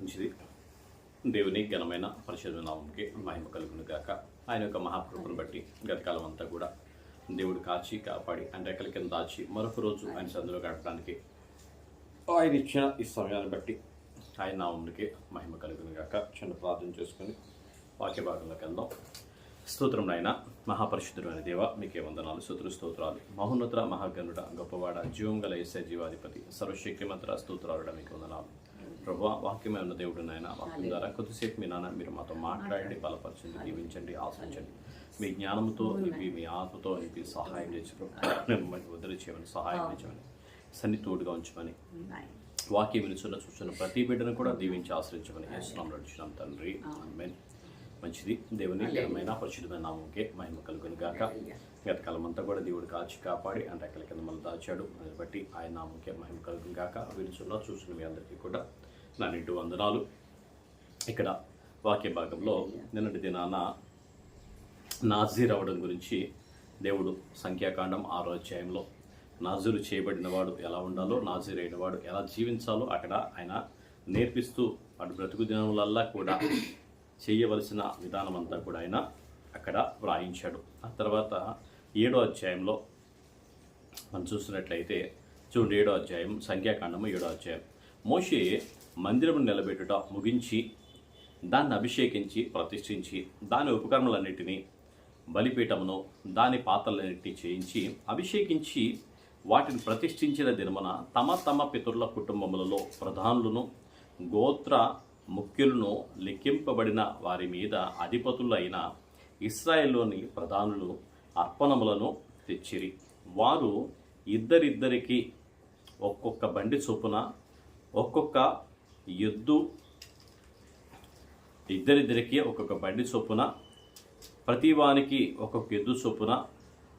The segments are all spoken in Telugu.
మంచిది. దేవుని ఘనమైన పరిశుద్ధ నామంకి మహిమ కలుగును గాక. ఆయన యొక్క మహాకృపను బట్టి గతకాలం అంతా కూడా దేవుడు కాచి కాపాడి ఆయన రెక్కల కింద దాచి మరొక రోజు ఆయన సందులో గడపడానికి ఆయన ఇచ్చిన ఈ సమయాన్ని బట్టి ఆయన నామంకి మహిమ కలుగును గాక. చిన్న ప్రార్థన చేసుకుని వాక్య భాగంలోకి వెళ్దాం. స్తోత్రం నాయన మహాపరిశుద్ధుడైన దేవ మీకే వందనాలు స్తోత్ర స్తోత్రాలు. మహోన్నత మహాగనుడ గొప్పవాడ జీవం గల ఏసే జీవాధిపతి సర్వశక్తిమంత్ర స్తోత్రాలుడ మీకు వందనాలు. ప్రభు వాక్యమే ఉన్న దేవుడు నాయన వాక్యం ద్వారా కొద్దిసేపు మీ నాన్న మీరు మాతో మాట్లాడండి బలపరచండి దీవించండి ఆశ్రయించండి మీ జ్ఞానంతో నింపి మీ ఆత్మతో నింపి సహాయం చేసి మిమ్మల్ని వదిలి చేయమని సహాయం చేయమని సన్ని తోడుగా ఉంచమని వాక్యం వినుచున్న చూస్తున్న ప్రతి బిడ్డను కూడా దీవించి ఆశ్రయించమని యేసునామం నడుచున్నాం తండ్రి. ఆమేన్. మంచిది. దేవుని ఘనమైన పరిశుద్ధమైన నామంకే మహిమ కలుగుని గాక. గతకాలం అంతా కూడా దేవుడు కాచి కాపాడి అంటే రెక్కల కింద మళ్ళీ దాచాడు. దాన్ని బట్టి ఆయన నామంకే మహిమ కలుగుని గాక. వినుచున్న చూస్తున్న మీ అందరికీ కూడా నా నిండు వందనాలు. ఇక్కడ వాక్య భాగంలో నిన్నటి దినాన నాజీర్ అవ్వడం గురించి దేవుడు సంఖ్యాకాండం ఆరో అధ్యాయంలో నాజీరు చేయబడిన వాడు ఎలా ఉండాలో నాజీర్ అయిన వాడు ఎలా జీవించాలో అక్కడ ఆయన నేర్పిస్తూ వాడు బ్రతుకు దినములల్లా కూడా చేయవలసిన విధానం అంతా కూడా ఆయన అక్కడ వ్రాయించాడు. ఆ తర్వాత ఏడో అధ్యాయంలో మనం చూస్తున్నట్లయితే చూడండి ఏడో అధ్యాయం సంఖ్యాకాండము ఏడో అధ్యాయం. మోషే మందిరము నిలబెట్టుట ముగించి దాన్ని అభిషేకించి ప్రతిష్ఠించి దాని ఉపకరణలన్నిటినీ బలిపీఠమును దాని పాత్రలన్నిటినీ చేయించి అభిషేకించి వాటిని ప్రతిష్ఠించిన దినమున తమ తమ పితరుల కుటుంబములలో ప్రధానులను గోత్ర ముఖ్యులను లెక్కింపబడిన వారి మీద అధిపతులైన ఇస్రాయెల్లోని ప్రధానులు అర్పణములను తెచ్చిరి. వారు ఇద్దరిద్దరికి ఒక్కొక్క బండి చొప్పున ఒక్కొక్క ఎద్దు ఇద్దరిద్దరికి ఒక్కొక్క బండి చొప్పున ప్రతివానికి ఒక్కొక్క ఎద్దు చొప్పున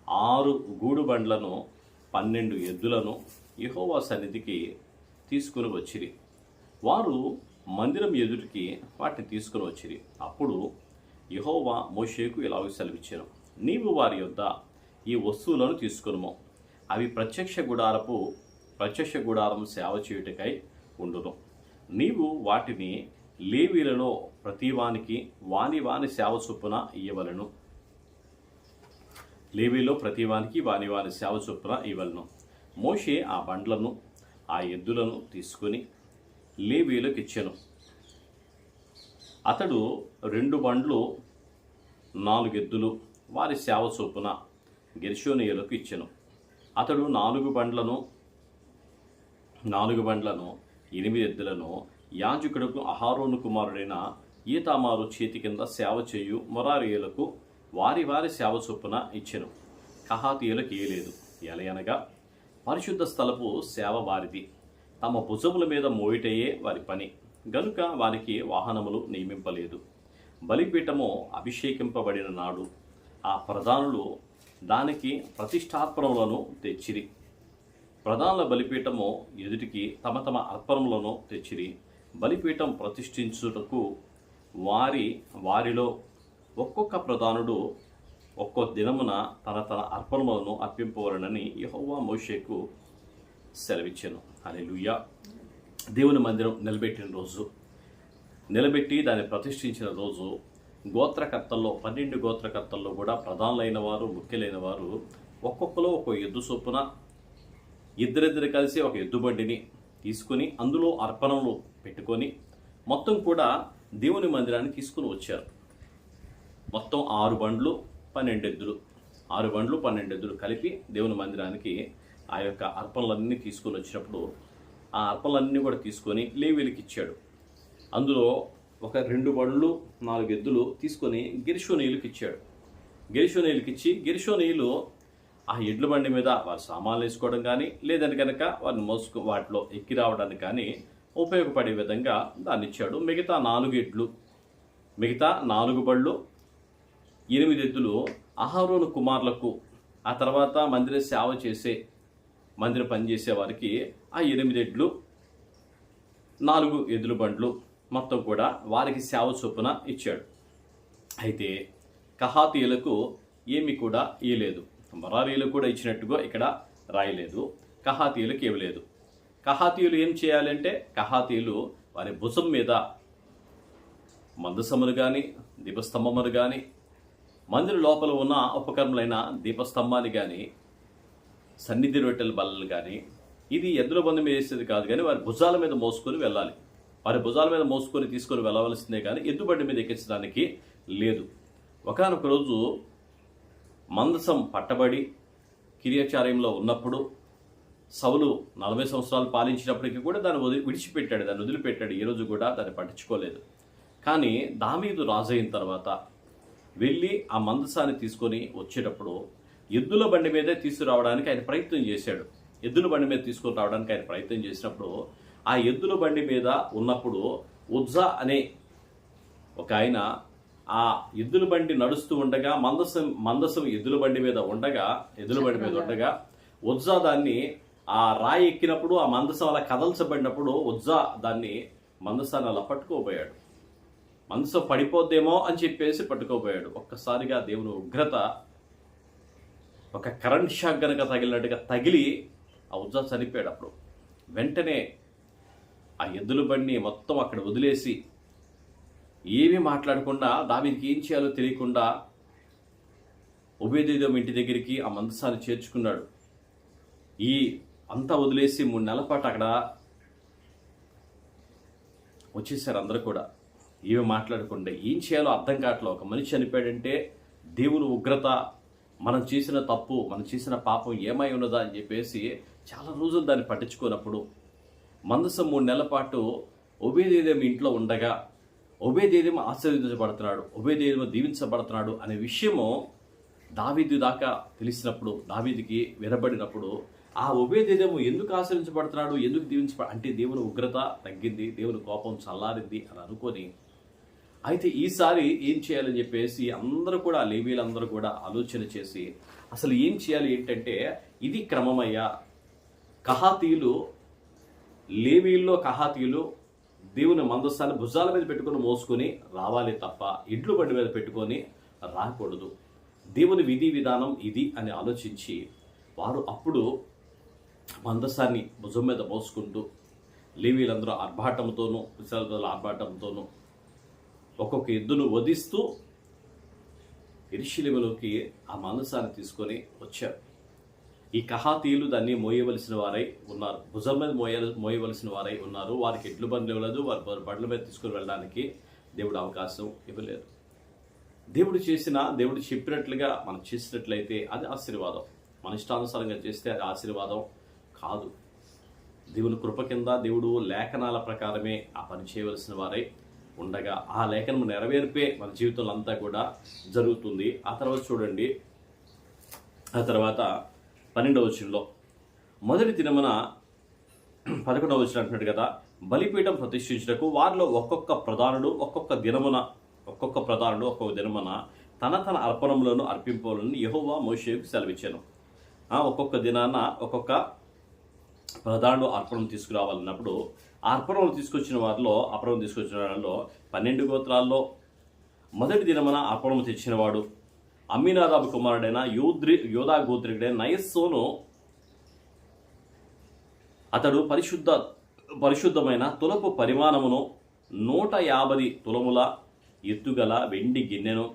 ఆరు గూడు బండ్లను పన్నెండు ఎద్దులను యహోవా సన్నిధికి తీసుకుని వచ్చిరి. వారు మందిరం ఎదుటికి వాటిని తీసుకుని వచ్చిరి. అప్పుడు యహోవా మోషేకు ఇలాగ సెలవిచ్చాను నీవు వారి యొద్ద ఈ వస్తువులను తీసుకునుము. అవి ప్రత్యక్ష గుడారపు ప్రత్యక్ష గుడారం సేవ చేయుటకై ఉండును. నీవు వాటిని లేవీలలో ప్రతివానికి వాని వాని సేవ చొప్పున ఇవ్వలను లేవీలో ప్రతివానికి వాని వాని సేవ చొప్పున ఇవ్వలను మోషే ఆ బండ్లను ఆ ఎద్దులను తీసుకుని లేవీలోకి ఇచ్చాను. అతడు రెండు బండ్లు నాలుగు ఎద్దులు వారి సేవ చొప్పున గెర్షోనియులకు ఇచ్చాను. అతడు నాలుగు బండ్లను నాలుగు బండ్లను ఎనిమిది ఎద్దులను యాజకుడుకు అహారోను కుమారుడైన ఈతామారు చేతి కింద సేవ చేయు మొరారియులకు వారి వారి సేవ చొప్పున ఇచ్చెను. కహాతీయులకు ఏలేదు ఎలయనగా పరిశుద్ధ స్థలపు సేవ వారిది. తమ భుజముల మీద మోయిటయే వారి పని. గనుక వారికి వాహనములు నియమింపలేదు. బలిపీఠము అభిషేకింపబడిన నాడు ఆ ప్రధానులు దానికి ప్రతిష్టాత్మములను తెచ్చిరి. ప్రధానుల బలిపీఠము ఎదుటికి తమ తమ అర్పణములను తెచ్చిరి. బలిపీఠం ప్రతిష్ఠించుటకు వారి వారిలో ఒక్కొక్క ప్రధానుడు ఒక్కో దినమున తన తన అర్పణములను అర్పింపవలనని యహోవా మోషేకు సెలవిచ్చాను. హల్లెలూయా. దేవుని మందిరం నిలబెట్టిన రోజు నిలబెట్టి దాన్ని ప్రతిష్ఠించిన రోజు గోత్రకర్తల్లో పన్నెండు గోత్రకర్తల్లో కూడా ప్రధానులైన వారు ముఖ్యులైన వారు ఒక్కొక్కలో ఒక్కో ఎద్దు చొప్పున ఇద్దరిద్దరు కలిసి ఒక ఎద్దు బండిని తీసుకుని అందులో అర్పణలు పెట్టుకొని మొత్తం కూడా దేవుని మందిరాన్ని తీసుకుని వచ్చారు. మొత్తం ఆరు బండ్లు పన్నెండు ఎద్దులు. ఆరు బండ్లు పన్నెండు ఎద్దులు కలిపి దేవుని మందిరానికి ఆ యొక్క అర్పణలన్నీ తీసుకొని వచ్చినప్పుడు ఆ అర్పణలన్నీ కూడా తీసుకొని లేవీలకి ఇచ్చాడు. అందులో ఒక రెండు బండ్లు నాలుగు ఎద్దులు తీసుకొని గిరిషోనీయులకి ఇచ్చాడు. గిరిషోనీయులకి ఇచ్చి గిరిషోనీయులు ఆ ఎడ్ల బండి మీద వారి సామాన్లు వేసుకోవడం కానీ లేదని కనుక వారిని మోసుకు వాటిలో ఎక్కి రావడానికి కానీ ఉపయోగపడే విధంగా దాన్ని ఇచ్చాడు. మిగతా నాలుగు ఎడ్లు మిగతా నాలుగు బళ్ళు ఎనిమిది ఎద్దులు అహారోను కుమార్లకు ఆ తర్వాత మందిర సేవ చేసే మందిర పనిచేసే వారికి ఆ ఎనిమిది ఎడ్లు నాలుగు ఎద్దుల బండ్లు మొత్తం కూడా వారికి సేవ చొప్పున ఇచ్చాడు. అయితే కహాతీయులకు ఏమి కూడా ఇయలేదు మరారీలకు కూడా ఇచ్చినట్టుగా ఇక్కడ రాయలేదు. కహాతీయులకు ఇవ్వలేదు కహాతీయులు ఏం చేయాలంటే కహాతీయులు వారి భుజం మీద మందసములు కానీ దీపస్తంభములు కానీ మందిర లోపల ఉన్న ఉపకరణములైన దీపస్తంభాన్ని కానీ సన్నిధి రొట్టెల బల్లలు కానీ ఇది ఎద్దుల బంధం మీద వేసేది కాదు కానీ వారి భుజాల మీద మోసుకొని వెళ్ళాలి. వారి భుజాల మీద మోసుకొని తీసుకొని వెళ్ళవలసిందే కానీ ఎద్దుబండి మీద ఎక్కించడానికి లేదు. ఒకనొక రోజు మందసం పట్టబడి కిరియాచార్యంలో ఉన్నప్పుడు సౌలు నలభై సంవత్సరాలు పాలించినప్పటికీ కూడా దాన్ని వదిలి విడిచిపెట్టాడు దాన్ని వదిలిపెట్టాడు. ఈరోజు కూడా దాన్ని పట్టించుకోలేదు. కానీ దామీదు రాజైన తర్వాత వెళ్ళి ఆ మందసాన్ని తీసుకొని వచ్చేటప్పుడు ఎద్దుల బండి మీదే తీసుకురావడానికి ఆయన ప్రయత్నం చేశాడు. ఎద్దుల బండి మీద తీసుకొని రావడానికి ఆయన ప్రయత్నం చేసినప్పుడు ఆ ఎద్దుల బండి మీద ఉన్నప్పుడు ఉజ్జా అనే ఒక ఆయన ఆ ఎద్దుల బండి నడుస్తూ ఉండగా మందసం మందసం ఎద్దుల బండి మీద ఉండగా ఎద్దుల బండి మీద ఉండగా ఉజ్జా దాన్ని ఆ రాయి ఎక్కినప్పుడు ఆ మందసం అలా కదల్చబడినప్పుడు ఉజ్జా దాన్ని మందసాన్ని అలా పట్టుకోబోయాడు. మందసం పడిపోద్దేమో అని చెప్పేసి పట్టుకోబోయాడు. ఒక్కసారిగా దేవుని ఉగ్రత ఒక కరెంట్ షాక్ గనక తగిలినట్టుగా తగిలి ఆ ఉజ్జా చనిపోయాడు అప్పుడు. వెంటనే ఆ ఎద్దుల బండిని మొత్తం అక్కడ వదిలేసి ఏమీ మాట్లాడకుండా దావీదికి ఏం చేయాలో తెలియకుండా ఉభయదేదం ఇంటి దగ్గరికి ఆ మందసాన్ని చేర్చుకున్నాడు. ఈ అంతా వదిలేసి మూడు నెలల పాటు అక్కడ వచ్చేసారు అందరూ కూడా. ఏమి మాట్లాడకుండా ఏం చేయాలో అర్థం కావట్లే. ఒక మనిషి చనిపోయాడంటే దేవుని ఉగ్రత మనం చేసిన తప్పు మనం చేసిన పాపం ఏమై ఉన్నదా అని చెప్పేసి చాలా రోజులు దాన్ని పట్టించుకున్నప్పుడు మందసం మూడు నెలల పాటు ఒబేదేదేం ఇంట్లో ఉండగా ఒబేదేదేం ఆశీర్వదించబడుతున్నాడు ఒబేదేదేమో దీవించబడుతున్నాడు అనే విషయము దావీదు దాకా తెలిసినప్పుడు దావీదికి వినబడినప్పుడు ఆ ఉభయదేదేమో ఎందుకు ఆశ్రయించబడుతున్నాడు ఎందుకు దీవించబ అంటే దేవుని ఉగ్రత తగ్గింది దేవుని కోపం చల్లారింది అని అనుకొని అయితే ఈసారి ఏం చేయాలని చెప్పేసి అందరూ కూడా లేవీలందరూ కూడా ఆలోచన చేసి అసలు ఏం చేయాలి ఏంటంటే ఇది క్రమమయ్యా. కహాతీలు లేవీల్లో కహాతీలు దేవుని మందస్థాన్ని భుజాల మీద పెట్టుకొని మోసుకొని రావాలి తప్ప ఇడ్లు బండి మీద పెట్టుకొని రాకూడదు. దేవుని విధి విధానం ఇది అని ఆలోచించి వారు అప్పుడు మందసాన్ని భుజం మీద మోసుకుంటూ లేవీలందరూ ఆర్భాటంతోనూ విశాలతల ఆర్భాటంతోనూ ఒక్కొక్క ఎద్దును వధిస్తూ ఇరిశిలిమలోకి ఆ మందసాన్ని తీసుకొని వచ్చారు. ఈ కహాతీయులు దాన్ని మోయవలసిన వారై ఉన్నారు. భుజం మీద మోయ మోయవలసిన వారై ఉన్నారు. వారికి ఎడ్లు బండ్లు ఇవ్వలేదు. వారి బండ్ల మీద తీసుకుని వెళ్ళడానికి దేవుడు అవకాశం ఇవ్వలేదు. దేవుడు చేసిన దేవుడు చెప్పినట్లుగా మనం చేసినట్లయితే అది ఆశీర్వాదం. మన ఇష్టానుసారంగా చేస్తే అది ఆశీర్వాదం కాదు. దేవుని కృప కింద దేవుడు లేఖనాల ప్రకారమే ఆ పని చేయవలసిన వారై ఉండగా ఆ లేఖనం నెరవేర్పే మన జీవితంలో అంతా కూడా జరుగుతుంది. ఆ తర్వాత చూడండి. ఆ తర్వాత పన్నెండవ వచనంలో. మొదటి దినమున పదకొండవ వచనం అంటున్నాడు కదా బలిపీఠం ప్రతిష్ఠించుటకు వారిలో ఒక్కొక్క ప్రధానుడు ఒక్కొక్క దినమున ఒక్కొక్క ప్రధానుడు ఒక్కొక్క దినమున తన తన అర్పణములను అర్పింపాలని యహోవా మోషేకు సెలవిచ్చాను. ఒక్కొక్క దినాన ఒక్కొక్క ప్రధానుడు అర్పణం తీసుకురావాలన్నప్పుడు ఆ అర్పణలు తీసుకొచ్చిన వారిలో అర్పణం తీసుకొచ్చిన వారిలో పన్నెండు గోత్రాల్లో మొదటి దినమున అర్పణం తెచ్చినవాడు అమ్మినాదాబు కుమారుడైన యూద్రి యోధా గోత్రికుడైన నయస్సోను అతడు పరిశుద్ధ పరిశుద్ధమైన తులపు పరిమాణమును నూట యాభై తులముల ఎత్తుగల వెండి గిన్నెను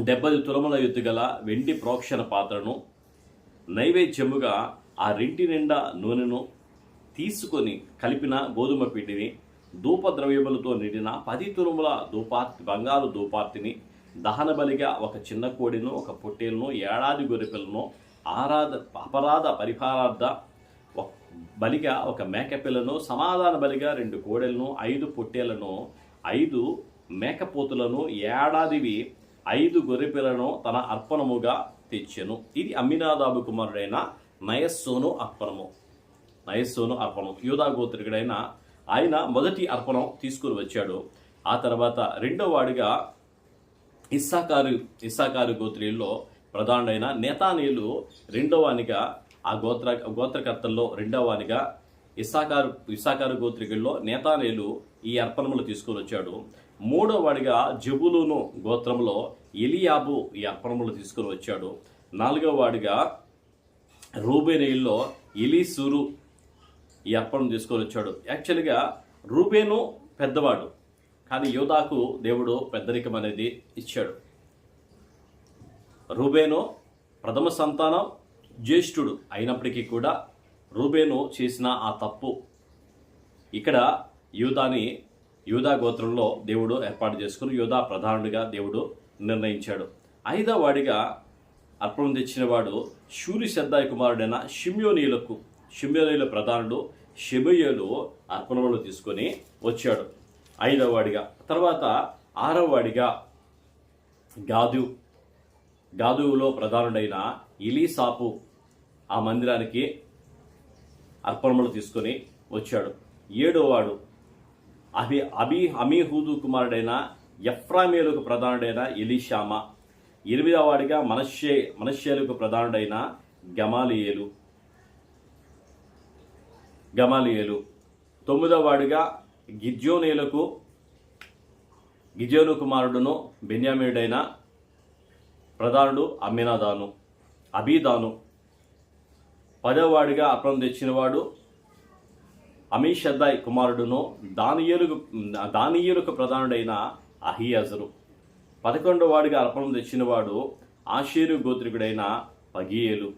డెబ్బై తులముల ఎత్తుగల వెండి ప్రోక్షణ పాత్రను నైవేద్యముగా ఆ రెంటి నిండా నూనెను తీసుకొని కలిపిన గోధుమ పిండిని ధూపద్రవ్యములతో నిండిన పది తురుముల ధూపార్తి బంగారు ధూపార్తిని దహన బలిగా ఒక చిన్న కోడిను ఒక పొట్టేలును ఏడాది గొరిపిల్లను ఆరాధ అపరాధ పరిహారార్థ బలిగా ఒక మేకపిల్లను సమాధాన బలిగా రెండు కోడెలను ఐదు పొట్టేలను ఐదు మేకపోతులను ఏడాదివి ఐదు గొర్రెపిల్లను తన అర్పణముగా తెచ్చెను. ఇది అమ్మినాదాబు కుమారుడైన నయస్సోను అర్పణము. నయస్సోను అర్పణం యూదా గోత్రికుడైన ఆయన మొదటి అర్పణం తీసుకుని వచ్చాడు. ఆ తర్వాత రెండో వాడిగా ఇస్సాకారు ఇస్సాకారు గోత్రీల్లో ప్రధానుడైన నేతానీయులు రెండవానిగా ఆ గోత్ర గోత్రకర్తల్లో రెండవానిగా ఇస్సాకారు ఇస్సాకారు గోత్రికుల్లో నేతానేలు ఈ అర్పణములు తీసుకొని వచ్చాడు. మూడో వాడిగా జబులును గోత్రంలో ఎలియాబు ఈ అర్పణములు తీసుకొని వచ్చాడు. నాలుగవ వాడిగా రూబేనేయుల్లో ఎలీసూరు ఈ అర్పణం తీసుకొని వచ్చాడు. యాక్చువల్గా రూబేను పెద్దవాడు. కానీ యోధాకు దేవుడు పెద్దరికం అనేది ఇచ్చాడు. రూబేను ప్రథమ సంతానం జ్యేష్ఠుడు అయినప్పటికీ కూడా రూబేను చేసిన ఆ తప్పు ఇక్కడ యూదాని యూదా గోత్రంలో దేవుడు ఏర్పాటు చేసుకుని యూదా ప్రధానుడిగా దేవుడు నిర్ణయించాడు. ఐదా వాడిగా అర్పణం తెచ్చినవాడు శూరి శద్దాయి కుమారుడైన షిమ్యోనీయులకు షిమ్యోనీయుల ప్రధానుడు షిమయోలు అర్పణములు తీసుకొని వచ్చాడు. ఐదవ వాడిగా తర్వాత ఆరవ వాడిగా గాదు. గాదువులో ప్రధానుడైన ఇలీసాపు ఆ మందిరానికి అర్పణములు తీసుకొని వచ్చాడు. ఏడోవాడు అభి అభి అమీహూదు కుమారుడైన ఎఫ్రామేలకు ప్రధానుడైన ఎలీషామ ఎనిమిదవ వాడిగా మనశ్శే మనశ్శేలకు ప్రధానుడైన గమాలియేలు. గమాలియేలు. తొమ్మిదవ వాడిగా గిజ్యోనేలకు గిజోను కుమారుడును బెన్యామీడైన ప్రధానుడు అమ్మినాదాను అబీదాను. పదవవాడిగా అప్రం తెచ్చినవాడు అమీషద్దాయ్ కుమారుడును దానియేలుకు దానియేలుకు ప్రధానుడైన అహియాజరు. పదకొండవ వాడిగా అర్పణం తెచ్చినవాడు ఆషేరు గోత్రికుడైన పగియేలు.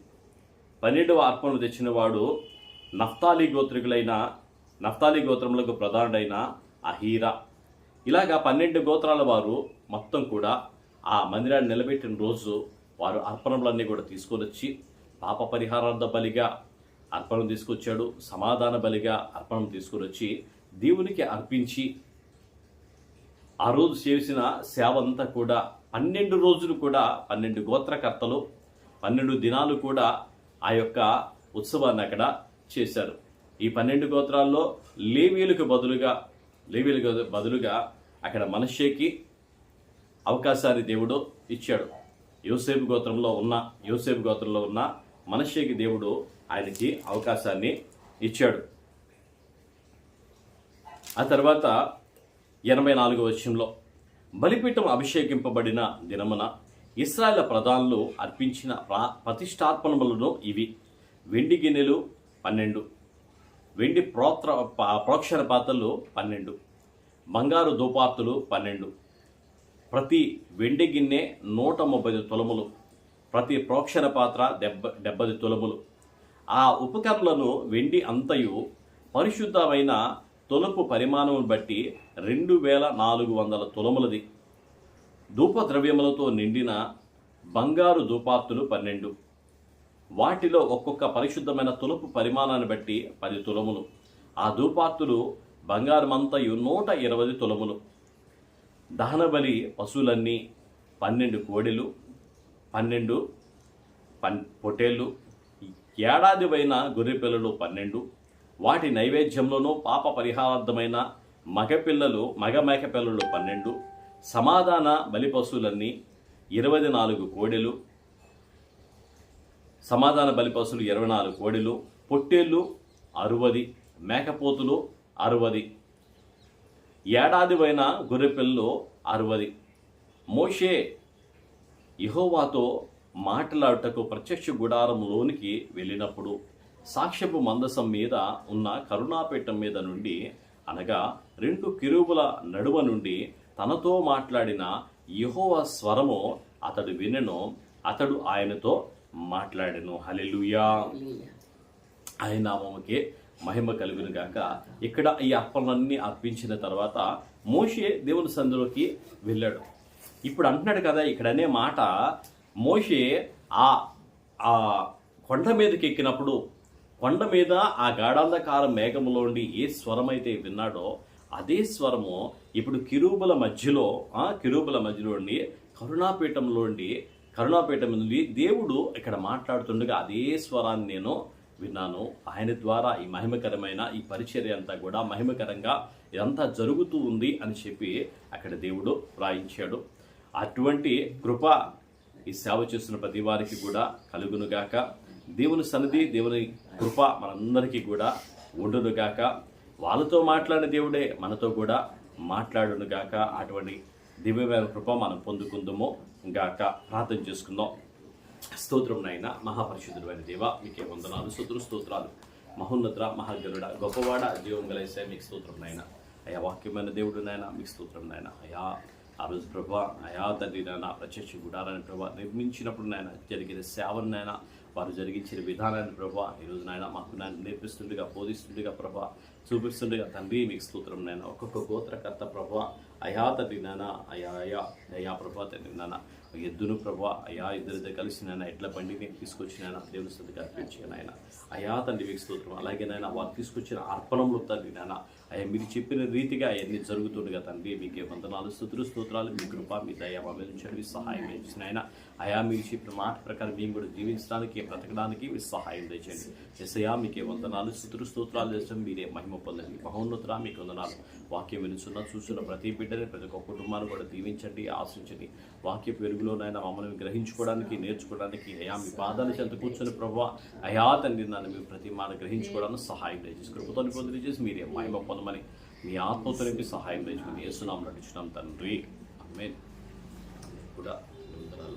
పన్నెండవ అర్పణం తెచ్చినవాడు నఫ్తాలి గోత్రికులైన నఫ్తాలి గోత్రములకు ప్రధానుడైన అహీరా. ఇలాగా పన్నెండు గోత్రాల వారు మొత్తం కూడా ఆ మందిరాన్ని నిలబెట్టిన రోజు వారు అర్పణములన్నీ కూడా తీసుకొని వచ్చి పాప పరిహారార్థ బలిగా అర్పణం తీసుకొచ్చాడు. సమాధాన బలిగా అర్పణం తీసుకొని వచ్చి దేవునికి అర్పించి ఆ రోజు చేసిన సేవ అంతా కూడా పన్నెండు రోజులు కూడా పన్నెండు గోత్రకర్తలు పన్నెండు దినాలు కూడా ఆ యొక్క ఉత్సవాన్ని అక్కడ చేశారు. ఈ పన్నెండు గోత్రాల్లో లేవీలకు బదులుగా లేవీలకు బదులుగా అక్కడ మనషేకి అవకాశాన్ని దేవుడు ఇచ్చాడు. యోసేపు గోత్రంలో ఉన్న యోసేపు గోత్రంలో ఉన్న మనషేకి దేవుడు ఆయనకి అవకాశాన్ని ఇచ్చాడు. ఆ తర్వాత ఎనభై నాలుగో వచ్చంలో బలిపీఠం అభిషేకింపబడిన దినమున ఇస్రాయేల్ ప్రధానులు అర్పించిన ప్రా- ప్రతిష్టార్పణములను ఇవి. వెండి గిన్నెలు పన్నెండు వెండి ప్రోత్ర ప్రోక్షణ పాత్రలు పన్నెండు. బంగారు దోపార్తులు పన్నెండు. ప్రతి వెండి గిన్నె నూట ముప్పై తులములు. ప్రతి ప్రోక్షణ పాత్ర డెబ్బ డెబ్బది తులములు. ఆ ఉపకరణలను వెండి అంతయు పరిశుద్ధమైన తొలుపు పరిమాణమును బట్టి రెండు వేల నాలుగు వందల తులములది. ధూపద్రవ్యములతో నిండిన బంగారు ధూపార్తులు పన్నెండు. వాటిలో ఒక్కొక్క పరిశుద్ధమైన తులుపు పరిమాణాన్ని బట్టి పది తులములు. ఆ ధూపార్తులు బంగారమంతయు నూట ఇరవై తులములు. దహనబలి పశువులన్నీ పన్నెండు కోడెలు పన్నెండు పన్ పొటేళ్ళు ఏడాది పైన గొర్రెపిల్లలు పన్నెండు. వాటి నైవేద్యంలోనూ పాప పరిహారార్థమైన మగపిల్లలు మగ మేక పిల్లలు పన్నెండు. సమాధాన బలి పశువులన్నీ ఇరవై నాలుగు కోడెలు సమాధాన బలి ఇరవై నాలుగు కోడిలు పొట్టేళ్ళు అరువది మేకపోతులు అరవది ఏడాది పైన గొర్రెపిల్లలు అరవది. మోషే ఇహోవాతో మాట్లాడుటకు ప్రత్యక్ష గుడారంలోనికి వెళ్ళినప్పుడు సాక్ష్యపు మందసం మీద ఉన్న కరుణాపీఠం మీద నుండి అనగా రెండు కిరువుల నడుమ నుండి తనతో మాట్లాడిన యహోవ స్వరము అతడు వినెను అతడు ఆయనతో మాట్లాడెను. హల్లెలూయా. ఆయన నామముకే మహిమ కలుగును గాక. ఇక్కడ ఈ అర్పణలన్నీ అర్పించిన తర్వాత మోషే దేవుని సందులోకి వెళ్ళాడు. ఇప్పుడు అంటున్నాడు కదా ఇక్కడ అనే మాట మోషే ఆ ఆ కొండ మీదకి ఎక్కినప్పుడు కొండ మీద ఆ గాఢాంధకార మేఘములోండి ఏ స్వరమైతే విన్నాడో అదే స్వరము ఇప్పుడు కిరూబుల మధ్యలో కిరూబుల మధ్యలోండి కరుణాపీఠంలోండి కరుణాపీఠం నుండి దేవుడు ఇక్కడ మాట్లాడుతుండగా అదే స్వరాన్ని నేను విన్నాను. ఆయన ద్వారా ఈ మహిమకరమైన ఈ పరిచర్య అంతా కూడా మహిమకరంగా ఇదంతా జరుగుతూ ఉంది అని చెప్పి అక్కడ దేవుడు వ్రాయించాడు. అటువంటి కృప ఈ సేవ చేస్తున్న ప్రతి వారికి కూడా కలుగునుగాక దేవుని సన్నిధి దేవుని కృప మనందరికీ కూడా ఉండునుగాక వాళ్ళతో మాట్లాడిన దేవుడే మనతో కూడా మాట్లాడునుగాక అటువంటి దివ్యమైన కృప మనం పొందుకుందాము. గాక ప్రార్థన చేసుకుందాం. స్తోత్రం నాయన మహాపరిశుద్ధుడైన దేవ మీకే వందనాలు స్తోత్ర స్తోత్రాలు. మహోన్నత మహాగరుడ గొప్పవాడ జీవం గల మీకు స్తోత్రం నాయన. అయా వాక్యమైన దేవుడు నాయన మీకు స్తోత్రం నాయన. అయా ఆ రోజు ప్రభా అయా తండ్రి నాయన ప్రత్యక్ష గుడారాన్ని ప్రభా నిర్మించినప్పుడు నాయన జరిగిన సేవను నాయన వారు జరిగించిన విధానాన్ని ప్రభా ఈరోజు నాయన మాకు నాయన నేర్పిస్తుండగా బోధిస్తుండగా ప్రభా చూపిస్తుండగా. తండ్రి మీకు స్తోత్రం నాయన. ఒక్కొక్క గోత్రకర్త ప్రభా అయా తండ్రి నాన్న అయా అయా అయా ప్రభా తండ్రి నాన్న ఎద్దును ప్రభా అయా ఇద్దరిద్దరు కలిసి నాయన ఎడ్ల బండి తీసుకొచ్చిన తీసుకొచ్చినాయన దేవుని స్థితికి అర్పించాను ఆయన అయా తండ్రి మీకు స్తోత్రం. అలాగే నాయన వారు తీసుకొచ్చిన అర్పణంలో తండ్రి నాన్న అయ్యా మీరు చెప్పిన రీతిగా అవన్నీ జరుగుతుండగా తండ్రి మీకే వందనాలు స్థుతులు స్తోత్రాలు. మీ కృప మీ దయ మీద మీ సహాయం చేసిన ఆయన అయా మీరు చెప్పిన మాట ప్రకారం మేము కూడా జీవించడానికి బ్రతకడానికి మీ సహాయం తెచ్చండి ఎస్ఐయా మీకే వందనాలు స్థుతులు స్తోత్రాలు చేస్తాం మీరే మహిమ పొందండి. మహోన్నతురా మీకు వందనాలు. వాక్యం వినుచున్న చూస్తున్న ప్రతి బిడ్డని ప్రతి ఒక్క కుటుంబాన్ని కూడా దీవించండి ఆశించండి. వాక్య పెరుగులోనైనా మమ్మల్ని గ్రహించుకోవడానికి నేర్చుకోవడానికి అయా మీ పాదాలు చెంత కూర్చొని ప్రభావ అయా తండ్రి నన్ను మీ ప్రతి మాట గ్రహించుకోవడానికి సహాయం దయచేసి కృపతో పొందిన చేసి మీరే మహిమ పొందమని మీ ఆత్మతో నింపి సహాయం దయచుకుని వేస్తున్నాం నడుచున్నాం తండ్రి. ఆమేన్. కూడా వందనాలు.